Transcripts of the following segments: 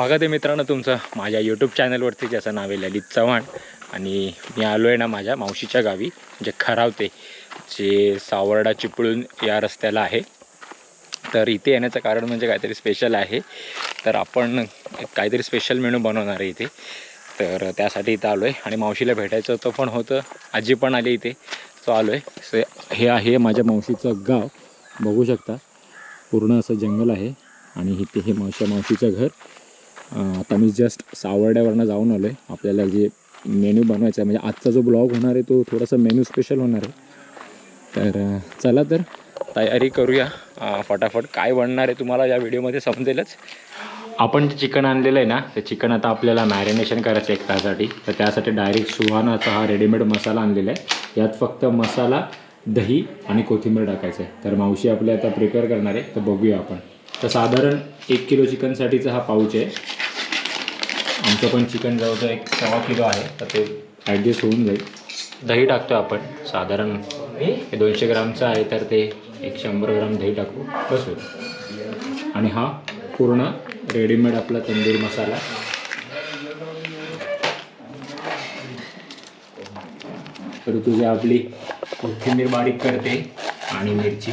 स्वागत आहे मित्रांनो तुमचं माझ्या यूट्यूब चॅनलवरती ज्याचं नाव आहे ललित चव्हाण. आणि मी आलो आहे ना माझ्या मावशीच्या गावी जे खरावते जे सावर्डा चिपळूण या रस्त्याला आहे. तर इथे येण्याचं कारण म्हणजे काहीतरी स्पेशल आहे. तर आपण काहीतरी स्पेशल मेनू बनवणार आहे इथे. तर त्यासाठी इथं आलो आहे आणि मावशीला भेटायचं होतं पण होतं. आजी पण आली इथे. सो आलो आहे सो हे आहे माझ्या मावशीचं गाव. बघू शकता. पूर्ण असं जंगल आहे. आणि इथे हे मावशा मावशीचं घर. आता मी जस्ट सावर्ड्यावरनं जाऊन आलो आहे आपल्याला जे मेन्यू बनवायचा आहे म्हणजे आजचा जो ब्लॉग होणार आहे तो थोडासा मेन्यू स्पेशल होणार आहे. तर चला तर तयारी करूया. फटाफट काय बनणार आहे तुम्हाला या व्हिडिओमध्ये समजेलच. आपण जे चिकन आणलेलं आहे ना ते चिकन आता आपल्याला मॅरिनेशन करायचं आहे एक तासाठी तर त्यासाठी डायरेक्ट सुहानाचा हा रेडीमेड मसाला आणलेला आहे. यात फक्त मसाला दही आणि कोथिंबीर टाकायचं आहे. तर मावशी आपल्या आता प्रिपेअर करणार आहे तर बघूया आपण. तर साधारण एक किलो चिकनसाठीचा हा पाऊच आहे. आमचं पण चिकन जवळजवळ एक सव्वा किलो आहे तर ते ॲडजस्ट होऊन जाईल. दही टाकतो आपण साधारण. हे दोनशे ग्रामचं आहे तर ते एक शंभर ग्राम दही टाकू. बस होईल. आणि हा पूर्ण रेडीमेड आपला तंदूर मसाला. तर तुझी आपली कोथिंबीर बारीक करते आणि मिरची.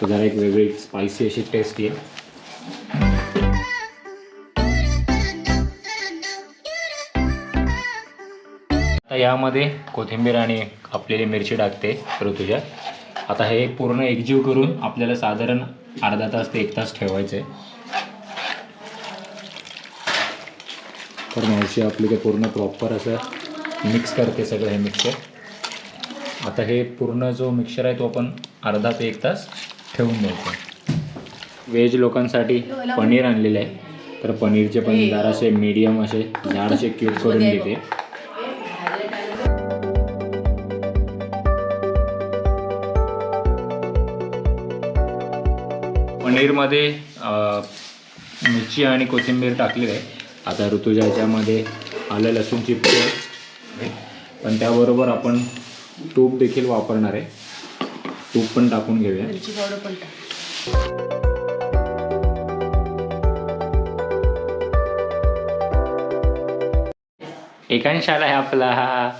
तर जरा एक वेगळी स्पायसी अशी टेस्ट येईल. यामध्ये कोथिंबीर आणि कापलेली मिरची टाकते ऋतुजा. आता हे पूर्ण एकजीव करून आपल्याला साधारण अर्धा तास ते एक तास ठेवायचं. आहे तर मावशी आपली ते पूर्ण प्रॉपर असं मिक्स करते सगळं हे मिक्सर आता हे पूर्ण जो मिक्सर आहे तो आपण अर्धा ते एक तास ठेवून द्यायचा. व्हेज लोकांसाठी पनीर आणलेलं आहे. तर पनीरचे पण जरासे मीडियम असे जाडसे क्यूब करून घेते. पनीरमध्ये मिरची आणि कोथिंबीर टाकलेली आहे. आता ऋतुजा याच्यामध्ये आलं लसूणची पेस्ट पण त्याबरोबर आपण तूप देखील वापरणार आहे. तूप पण टाकून घेऊया. एकांशाला आहे आपला हा.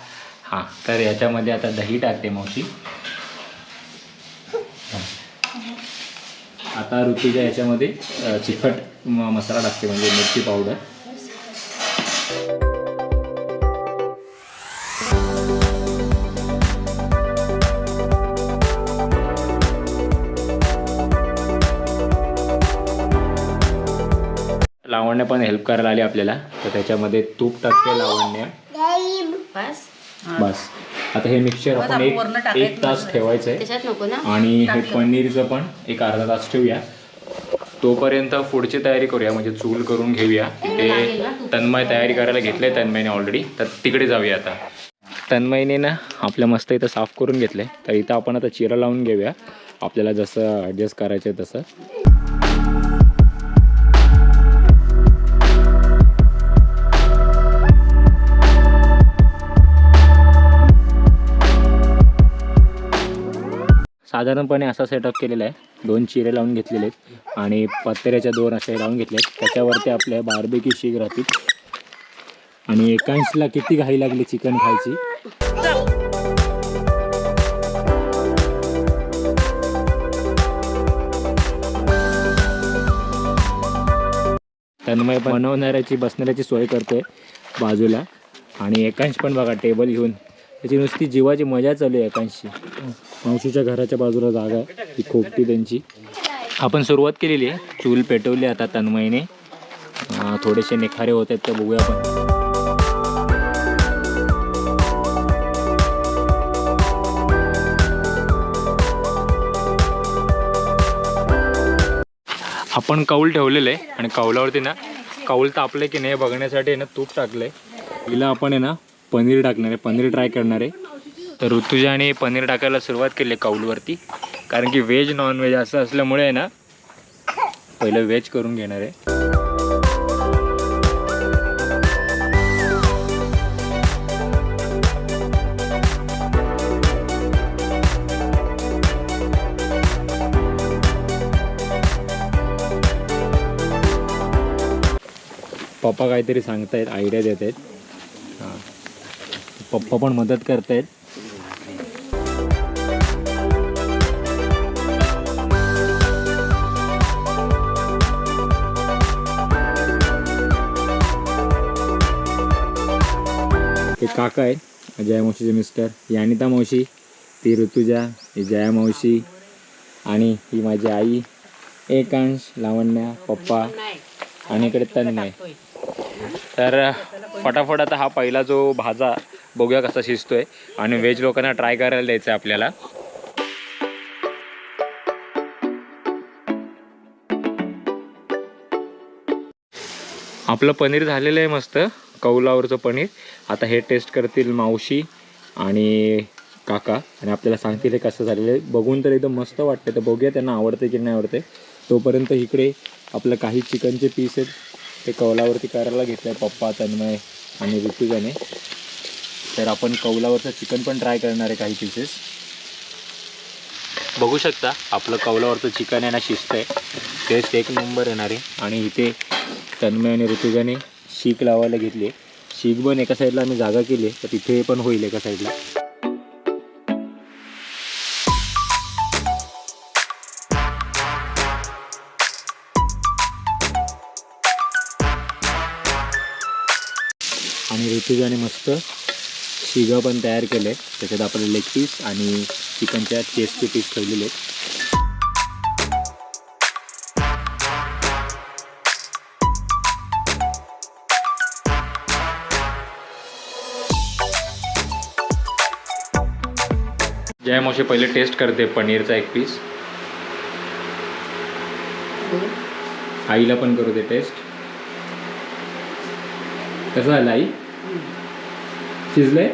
हां तर याच्यामध्ये आता दही टाकते मावशी. आता ऋतूच्या याच्यामध्ये म- मसाला टाकते म्हणजे मिरची पावडर लावण्य पण हेल्प करायला आली आपल्याला. तर त्याच्यामध्ये तूप टाकते लावण्य. बस. बस. आता हे मिक्सचर आपण एक एक तास. ठेवायचं आहे त्याच्यात नको ना? आणि हे. पनीरचं पण एक अर्धा तास ठेवूया. तोपर्यंत पुढची तयारी करूया म्हणजे चूल करून घेऊया. ते तन्मय तयारी करायला घेतलंय तन्मयने ऑलरेडी तर तिकडे जाऊया आता. तन्मयने ना आपल्या मस्त इथं साफ करून घेतलंय. तर इथं आपण आता चिरा लावून घेऊया. आपल्याला जसं ॲडजस्ट करायचं आहे तसं. साधारणपणे असा सेटअप केलेला आहे. दोन चिरे लावून घेतलेले आहेत आणि पत्र्याच्या दोन असे लावून घेतले आहेत. त्याच्यावरती आपल्या बारबेकी शीग राहतील. आणि एकांशला किती घाई लागली चिकन खायची? तन्मय बनवणाऱ्याची बसणाऱ्याची सोय करतोय बाजूला. आणि एकांश पण बघा टेबल घेऊन. त्याची नुसती जीवाची मजा चालू आहे एकांशी. मावशीच्या घराच्या बाजूला जागा आहे. ती खोपटी त्यांची. आपण सुरुवात केलेली आहे. चूल पेटवली आता तन्मयीने. थोडेसे निखारे होत आहेत ते बघूया आपण. आपण कौल ठेवलेलं आहे आणि कौलावरती ना कौल तापलं की नाही बघण्यासाठी आहे ना तूप टाकलं आहे हिला आपण आहे ना पनीर टाकणार आहे पनीर ट्राय करणार. आहे तर ऋतुजाने पनीर टाकायला सुरुवात केली आहे कौलवरती. कारण की व्हेज नॉनव्हेज असं असल्यामुळे आहे ना पहिलं व्हेज करून घेणार आहे. पप्पा काहीतरी सांगतायत आयडिया देत आहेत पप्पा पण मदत करतायत. ते काका आहेत जया मावशीचे मिस्टर. ही अनिता मावशी ती ऋतुजा ही जया मावशी आणि ही माझी आई. एकांश लावण्या पप्पा आणि इकडे तन्मय. तर फटाफट आता हा पहिला जो भाजा बघूया कसा शिजतोय. आणि व्हेज लोकांना ट्राय करायला द्यायचं आहे आपल्याला. आपलं पनीर झालेलं आहे मस्त. कौलावरचं पनीर. आता हे टेस्ट करतील मावशी आणि काका. आणि आपल्याला सांगतील हे कसं झालेलं आहे. बघून तर एकदम मस्त वाटते तर बघूया त्यांना आवडते की नाही आवडते तोपर्यंत इकडे आपलं काही चिकनचे पीस आहेत. ते कौलावरती करायला घेतलं आहे पप्पा तन्मय आणि ऋतुजाने. तर आपण कौलावरचं चिकन पण ट्राय करणार आहे काही पीसेस बघू शकता आपलं कौलावरचं चिकन आहे ना शिजतं आहे. टेस्ट एक नंबर येणार आहे. आणि इथे तन्मय आणि ऋतुजाने शीक लावायला घेतली आहे. शीक पण एका साईडला आम्ही जागा केली आहे तर तिथे पण होईल एका साईडला आणि ऋतुजाने मस्त शिगं पण तयार केलं. आहे त्याच्यात आपले लेग पीस आणि चिकनच्या चेस्टचे पीस ठेवलेले आहेत. जय मोशे पहिले टेस्ट करते पनीरचा एक पीस आईला पण करू दे टेस्ट कसं झालं आई? शिजलंय?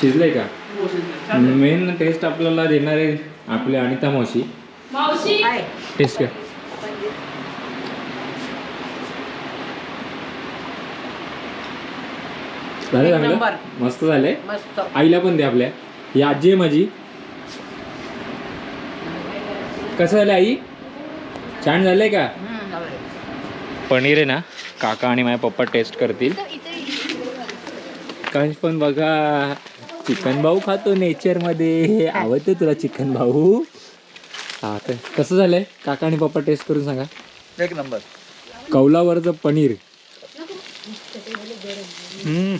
शिजलंय का? मेन टेस्ट आपल्याला देणार आहे आपली अनिता मावशी. मावशी! टेस्ट कर. झाले चांगलं. मस्त झाले मस्त. आईला पण दे आपल्या. ही आजी आहे माझी. कसं झालं आई? छान झालंय का? पनीर आहे ना? काका आणि माझे पप्पा टेस्ट करतील. कंश पण बघा. चिकन भाऊ खातो नेचरमध्ये आवडतं तुला चिकन भाऊ. हा तर कसं झालंय? काका आणि पप्पा टेस्ट करून सांगा. एक नंबर. कौलावरचं पनीर. हम्म,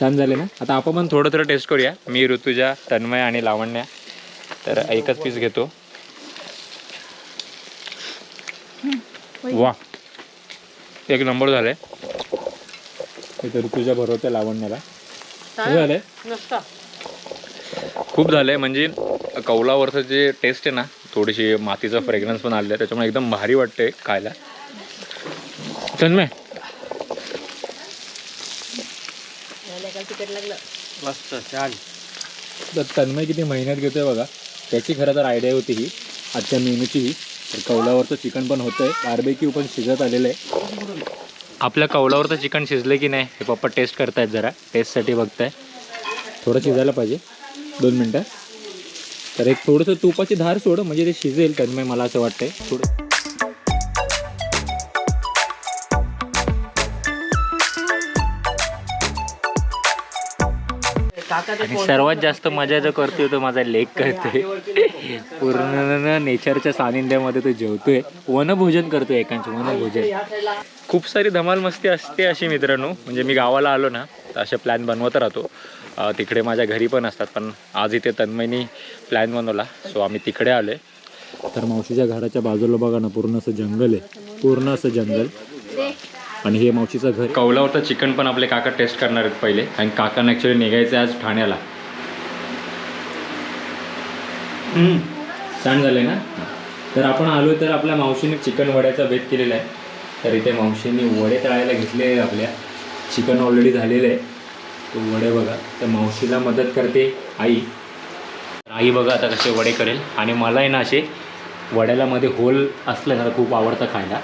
छान झाले ना? आता आपण पण थोडं थोडं टेस्ट करूया. मी ऋतुजा तन्मय आणि लावण्या. तर एकच पीस घेतो. वा एक नंबर झालंय. इथं ऋतुजा भरवते लावण्याला. झालंय? खूप झालंय. म्हणजे कौलावरचं जे टेस्ट आहे ना थोडीशी मातीचा फ्रेग्रन्स पण आलेला आहे. त्याच्यामुळे एकदम भारी वाटते खायला. तन्मय. मस्त छान. तर तन्मय किती मेहनत घेतोय बघा. त्याची खरं तर आयडिया होती ही. आजच्या मेनूची. ही तर कौलावरचं चिकन पण होतंय. बार्बेक्यू पण शिजत आलेलं आहे. आपल्या कौलावर तर चिकन शिजलं की नाही हे पप्पा टेस्ट करतायत जरा. टेस्टसाठी बघताय. थोडं शिजायला पाहिजे. दोन मिनटं. तर एक थोडंसं तुपाची धार सोड म्हणजे ते शिजेल तन्मय मला असं वाटतंय. थोडं आणि सर्वात जास्त मजा जो करतोय तो माझा लेक करतोय. पूर्ण नेचरच्या सानिध्यामध्ये तो जेवतोय. वनभोजन करतोय एकांच वनभोजन. खूप सारी धमाल मस्ती असते अशी मित्रांनो. म्हणजे मी गावाला आलो ना तर असे प्लॅन बनवत राहतो. तिकडे माझ्या घरी पण असतात पण आज इथे तन्मयनी प्लॅन बनवला. सो आम्ही तिकडे आलो तर मावशीच्या घराच्या बाजूला बघा ना पूर्ण असं जंगल आहे. पूर्ण असं जंगल. आणि हे मावशीचं घर कौलावरचं चिकन पण आपले काका टेस्ट करणार आहेत पहिले. आणि काकांना ॲक्च्युली निघायचं आहे आज ठाण्याला. छान झालंय ना? तर आपण आलो तर आपल्या मावशीने चिकन वड्याचा भेद केलेला आहे. तर इथे मावशीने वडे तळायला घेतले आपल्या. चिकन ऑलरेडी झालेलं आहे. तो वडे बघा. तर मावशीला मदत करते आई. तर आई बघा आता कसे वडे करेल. आणि मला आहे ना असे वड्याला मध्ये होल असलं ना खूप आवडतं खायला.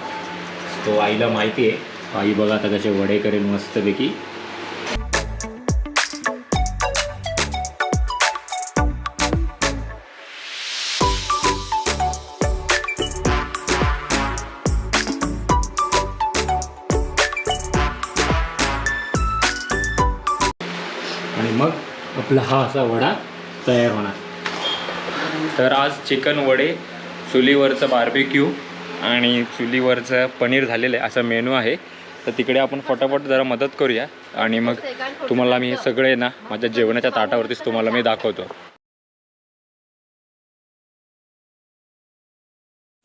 तो आईला माहिती आहे. आई बघा आता कसे वडे करेल मस्तपैकी. आणि मग आपला हा असा वडा तयार होणार. तर आज चिकन वडे चुलीवरचं बार्बेक्यू आणि चुलीवरचं पनीर झालेलं आहे असं मेनू आहे. तर तिकडे आपण फटाफट जरा मदत करूया. आणि मग तुम्हाला मी हे सगळे ना माझ्या जेवणाच्या ताटावरतीच तुम्हाला मी दाखवतो.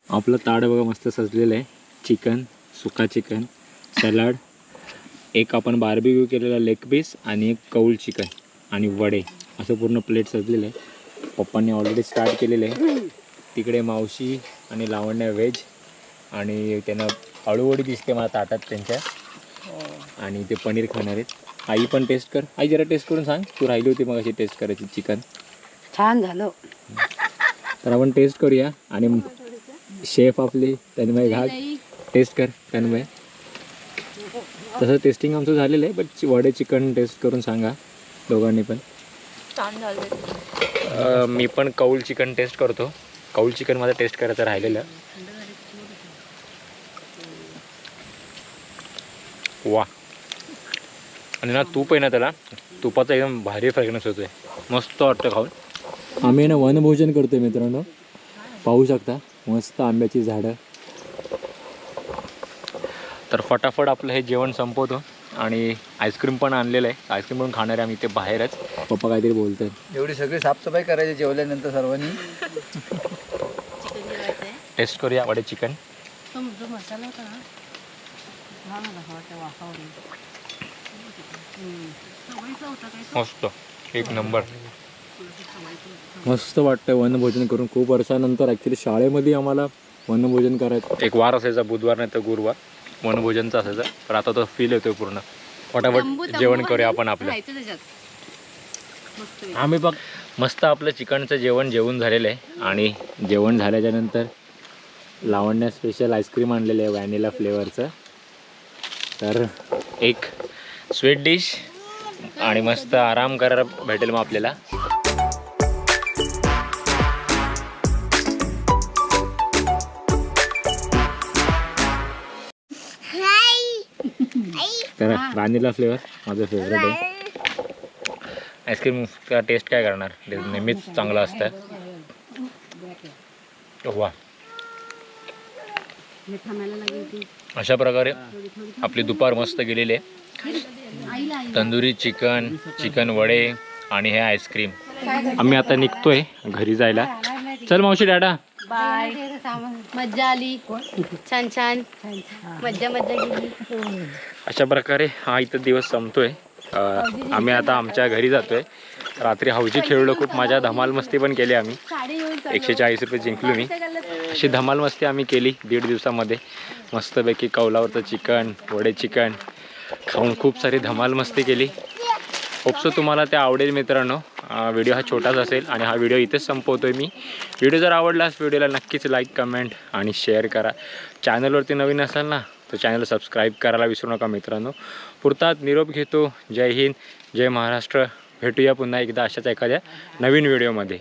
आपलं ताट बघा मस्त सजलेलं आहे. चिकन सुका चिकन सलाड. एक आपण बार्बिक्यू केलेला लेग पीस आणि एक कौल चिकन आणि वडे. असं पूर्ण प्लेट सजलेलं आहे. पप्पांनी ऑलरेडी स्टार्ट केलेलं आहे. तिकडे मावशी आणि लावण्या व्हेज आणि त्यांना अळूवडी दिसते मला ताटात त्यांच्या. आणि ते पनीर खाणार आहेत. आई पण टेस्ट कर. आई जरा टेस्ट करून सांग. तू राहिली होती मग अशी टेस्ट करायची चिकन. छान झालं. तर आपण टेस्ट करूया. आणि शेफ आपले तन्मय घाट टेस्ट कर तन्मय. तसं टेस्टिंग आमचं झालेलं आहे बट वडे चिकन टेस्ट करून सांगा दोघांनी पण. छान झालं. अं, मी पण कौल चिकन टेस्ट करतो. कौल चिकन माझं टेस्ट करायचं राहिलेलं. वा आणि ना तूप आहे ना त्याला तुपाचा एकदम भारी फ्रेग्रन्स होतोय मस्त वाटतं खाऊन. आम्ही ना वनभोजन करतोय मित्रांनो. पाहू शकता मस्त आंब्याची झाडं. तर फटाफट आपलं हे जेवण संपवतो. आणि आईस्क्रीम पण आणलेलं आहे. आईस्क्रीम पण खाणार आहे आम्ही ते बाहेरच. पप्पा काहीतरी बोलतात एवढी सगळी साफसफाई करायची जेवल्यानंतर सर्वांनी. टेस्ट करूया वडे चिकन मसाला होता ना हा मला वाटतं वाफावरून मस्त. एक नंबर. मस्त वाटतं वनभोजन करून. खूप वर्षानंतर ॲक्च्युली शाळेमध्ये आम्हाला वनभोजन करायचं एक वार असायचा बुधवार नाही तर गुरुवार. वनभोजनचा असायचा. पण आता तो फील येतोय पूर्ण. फटाफट जेवण करूया आपण आपलं. आम्ही बघ मस्त आपलं चिकनचं जेवण जेवून झालेलं आहे. आणि जेवण झाल्याच्यानंतर लावण्या स्पेशल आईस्क्रीम आणलेलं आहे व्हॅनिला फ्लेवरचं तर एक स्वीट डिश आणि मस्त आराम करायला भेटेल मग आपल्याला. तर व्हॅनिला फ्लेवर माझं फेवरेट आहे. आईस्क्रीमचा टेस्ट काय करणार? ते नेहमीच चांगलं असतं. वा अशा प्रकारे आपली दुपार मस्त गेलेली आहे. तंदुरी चिकन चिकन वडे आणि हे आईस्क्रीम. आम्ही आता निघतोय घरी जायला. चल मावशी डाडा. बाय. मज्जा आली. छान छान. मज्जा मज्जा गेली. अशा प्रकारे हा इथं दिवस संपतोय. आम्ही आता आमच्या घरी जातोय. रात्री हौजी खेळलो खूप माझ्या धमाल मस्ती पण केली आम्ही. एकशे चाळीस रुपये जिंकलो मी. अशी धमाल मस्ती आम्ही केली दीड दिवसामध्ये. मस्तपैकी कौलावरचं चिकन वडे चिकन. खाऊन खूप सारी धमाल मस्ती केली. होपसो तुम्हाला ते आवडेल मित्रांनो. व्हिडिओ हा छोटाच असेल आणि हा व्हिडिओ इथेच संपवतोय मी. व्हिडिओ जर आवडलास व्हिडिओला नक्कीच लाईक कमेंट आणि शेअर करा. चॅनलवरती नवीन असाल ना तर चॅनल सबस्क्राईब करायला विसरू नका मित्रांनो. पुरतात निरोप घेतो. जय हिंद जय महाराष्ट्र. भेटूया पुन्हा एकदा अशाच एखाद्या नवीन व्हिडिओमध्ये.